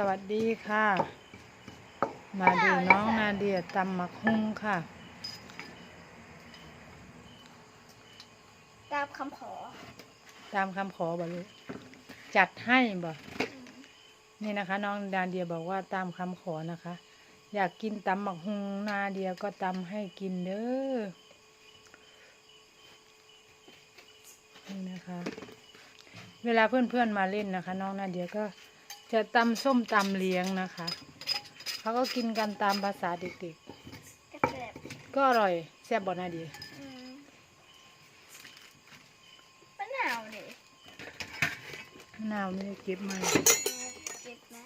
สวัสดีค่ะ มาดูน้องนาเดียตำหมักฮุ้งค่ะ ตามคำขอ ตามคำขอบ่ลูกจัดให้บ่นี่นะคะ น้องนาเดียบอกว่าตามคำขอนะคะ อยากกินตำหมักฮุ้งนาเดียก็ตำให้กินเด้อนี่นะคะ เวลาเพื่อนๆมาเล่นนะคะ น้องนาเดียก็ จะตำส้มตำเลี้ยงนะคะ เขาก็กินกันตามภาษาเด็กกระเจ็บๆ ก็อร่อยแซ่บบ่นาเดียอืมมะนาวดิมะนาวไม่ได้เก็บมาเจ็บนะ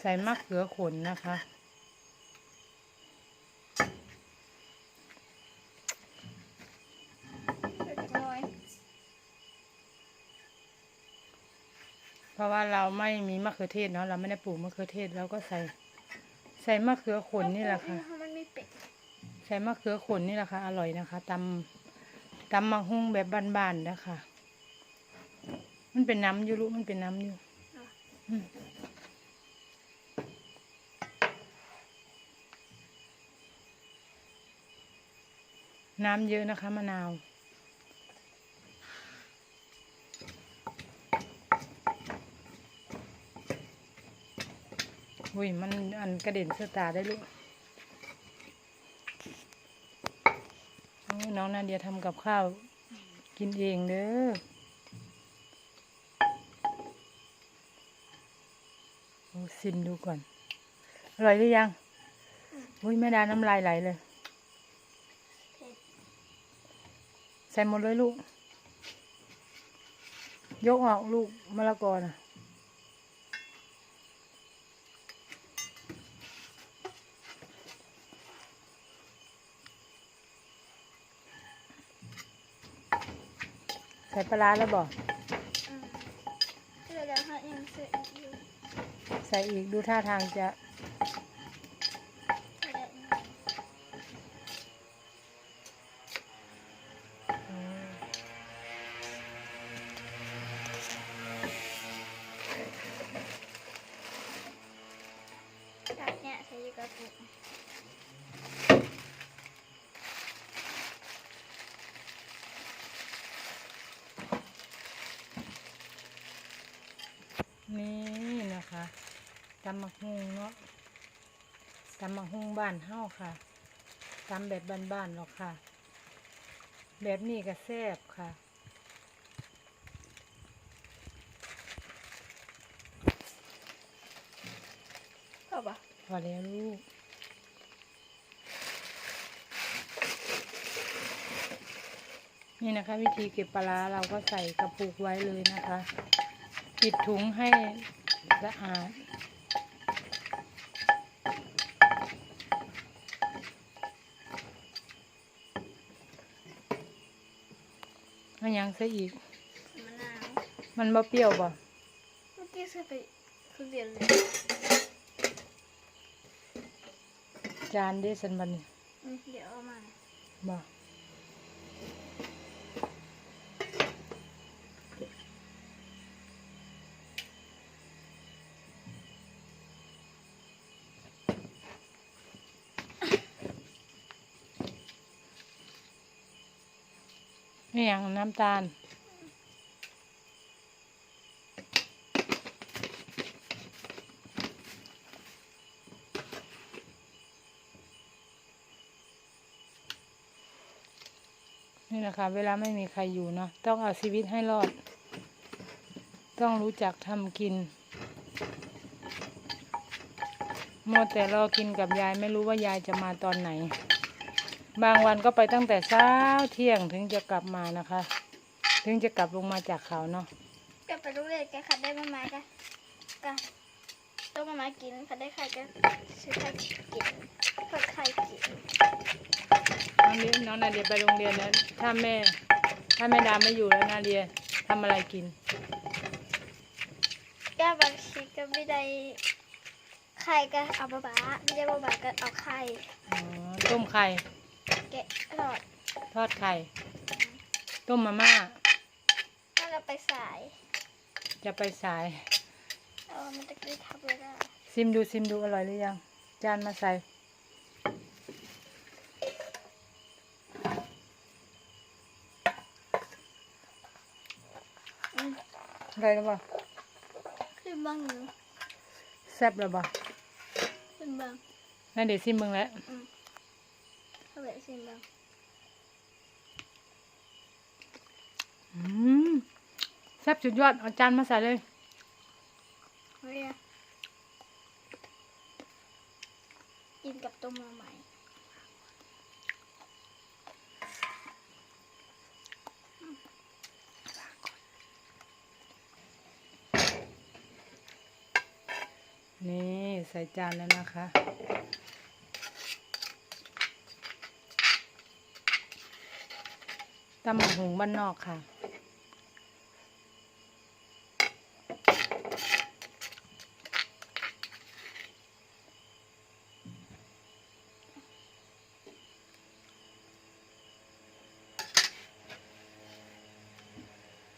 ใส่มะเขือขนนะคะ เล็กน้อย เพ ราะว่าเราไม่มีมะเขือเทศเนาะเราไม่ได้ปลูกมะเขือเทศเราก็ใส่ ใส่มะเขือขนนี่แหละค่ะ มันมีเป็ดใส่มะเขือขนนี่แหละค่ะ อร่อยนะคะตำตำมังหุงแบบบ้านๆนะคะ มันเป็นน้ำอยู่ลูกมันเป็นน้ำอยู่อืมน้ำเยอะนะคะมะนาว อุ้ยมันอันกระเด็นเสื้อตาได้ลูกน้องนาเดียทำกับข้าว กินเองเด้อโอ้ซิมดูก่อน อร่อยหรือยังอุ้ยแม่ดาน้ำลายไหลเลย ใส่หมดเลยลูก ยกออกลูกมะละกอน่ะ ใส่ปลาร้าแล้วบอกอืมเสื้อแล้วฮะยังเสื้ออีกอยู่ใส่อีกดูท่าทางจะเสื้อแล้วอีกจากเนี่ยใช้กระปุก นี่นะคะ ตำมักฮุงเนาะตำมักฮุงบ้านเฮาค่ะตำแบบบ้านๆหรอกค่ะ แบบนี้ก็แซ่บค่ะเข้าปะพอแล้วลูกนี่นะคะ วิธีเก็บปลาร้าเราก็ใส่กระปุกไว้เลยนะคะ ปิดถุงให้สะอาด อันยังซะอีก มะนาวมันบ่เปรี้ยวบ่เมื่อกี้ซื้อไปคือเรียนเลยจานเดซันบันนี่อืมเดี๋ยวเอามาบ่ นี่ยังน้ำตาล นี่แหละค่ะ เวลาไม่มีใครอยู่เนาะต้องเอาชีวิตให้รอด ต้องรู้จักทำกินมัวแต่รอกินกับยายไม่รู้ว่ายายจะมาตอนไหน บางวันก็ไปตั้งแต่เช้าเที่ยงถึงจะกลับมานะคะ ถึงจะกลับลงมาจากเขาเนาะแกไปโรงเรียนแกขัดได้มามากันกันต้องมามากินขัดได้ไข่กันซื้อไข่กินเปิดไข่กินน้องเรียนน้องนาเดียไปโรงเรียนแล้วถ้าแม่ ถ้าแม่ดาไม่อยู่แล้วนาเดียทำอะไรกินแกบางทีก็ไม่ได้ไข่ก็เอาบะบาไม่ได้บะบาก็เอาไข่อ๋อต้มไข่ แกะหลอดทอดไข่ ต้มมาม่าแล้วก็ไปสายจะไปสาย เออมันจะได้ทับเลยได้ซิมดูซิมดูอร่อยหรือยัง จานมาใส่ อืมอร่อยหรือเปล่าขึ้นบ้างอยู่แซ่บหรือเปล่าขึ้นบ้างนั่นเดี๋ยวซิมมึงแล้ว อืม เข้าไปขึ้นบ้างอืมแซ่บสุดยอดเอาจานมาใส่เลย เฮ้ยอะกินกับต้มมาใหม่นี่ ใส่จานแล้วนะคะ ตำบักหุงบ้านนอกค่ะ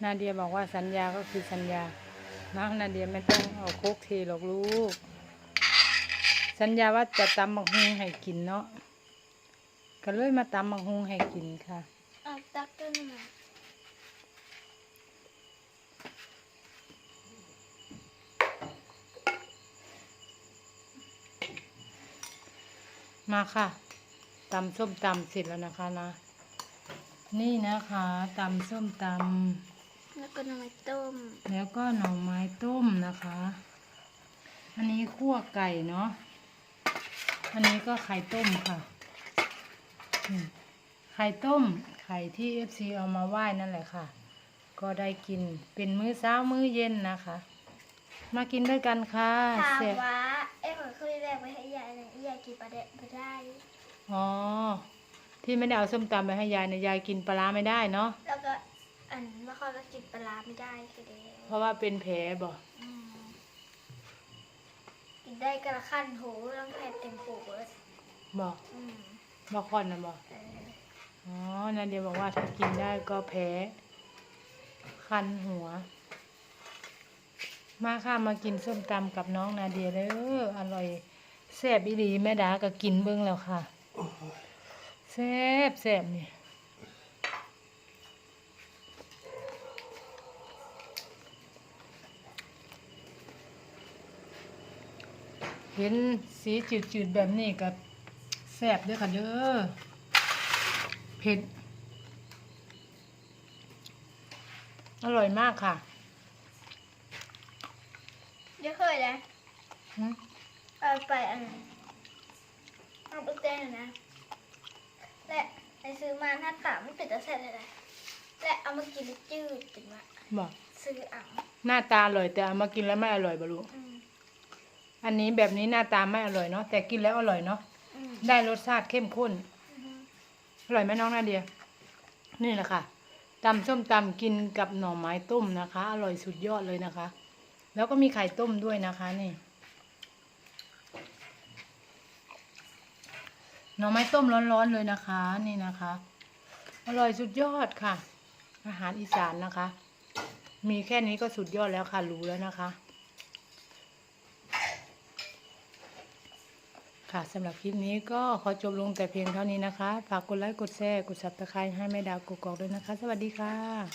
นาเดียบอกว่าสัญญาก็คือสัญญานะนาเดียไม่ต้องเอาโคกเทหรอกลูก สัญญาว่าจะตำบักฮุงให้กินเนาะก็เลยมาตำบักฮุงให้กินค่ะ มามาค่ะตำส้มตำเสร็จแล้วนะคะนะ นี่นะคะตำส้มตแล้วก็น้ำมันต้มำแล้วก็หน่อไม้ต้มนะคะ อันนี้คั่วไก่เนาะอันนี้ก็ไข่ต้มค่ะอืมไข่ต้ม ไข่ที่เอฟซีเอามาไหว้นั่นแหละค่ะ ก็ได้กินเป็นมื้อเช้ามื้อเย็นนะคะ มากินด้วยกันค่ะถามเสร็จว่าเอ้ผมเคยแรกไปให้ยายเนี่ยยายกินปลาเดะไม่ได้อ๋อ ที่ไม่ได้เอาส้มตำไปให้ยายเนี่ยยายกินปลาร้าไม่ได้เนาะ แล้วก็อันเมื่อก่อนก็กินปลาร้าไม่ได้คือเดียวเพราะว่าเป็นแผลบ่อืมกินได้กระขั้นหูต้องแผ่เต็มหูเบิดบ่อืม บ่คอนนะบ่เออ อ๋อนาเดียบอกว่าถ้ากินได้ก็แพ้ คันหัว มาค่ะมากินส้มตำกับน้องนาเดียเด้ออร่อยแซ่บอีหลีแม่ดาก็กินเบิ่งแล้วค่ะแซ่บแซ่บนี่เห็นสีจืดๆแบบนี้ก็แซ่บด้อค่ะเด้อ เผ็ด อร่อยมากค่ะ เดี๋ยวเคยนะหึเอาไปอันเอาไปเต้นนะ และไปซื้อมาหน้าตาไม่ติดจะเสร็จเลยนะและเอามากินแล้วจืดจังวะบอกซื้อเอาหน้าตาอร่อยแต่เอามากินแล้วไม่อร่อยบลูกอืมอันนี้แบบนี้หน้าตาไม่อร่อยเนาะแต่กินแล้วอร่อยเนาะ อืมได้รสชาติเข้มข้นอืม อร่อยไหมน้องนาเดีย นี่แหละค่ะตำส้มตำกินกับหน่อไม้ต้มนะคะ อร่อยสุดยอดเลยนะคะ แล้วก็มีไข่ต้มด้วยนะคะนี่ หน่อไม้ต้มร้อนๆเลยนะคะ นี่นะคะ อร่อยสุดยอดค่ะ อาหารอีสานนะคะ มีแค่นี้ก็สุดยอดแล้วค่ะรู้แล้วนะคะ ค่ะสำหรับคลิปนี้ก็ขอจบลงแต่เพียงเท่านี้นะคะ ฝากกดไลค์ กดแชร์ กดซับสไครต์ให้แม่ดาวกกอกด้วยนะคะ สวัสดีค่ะ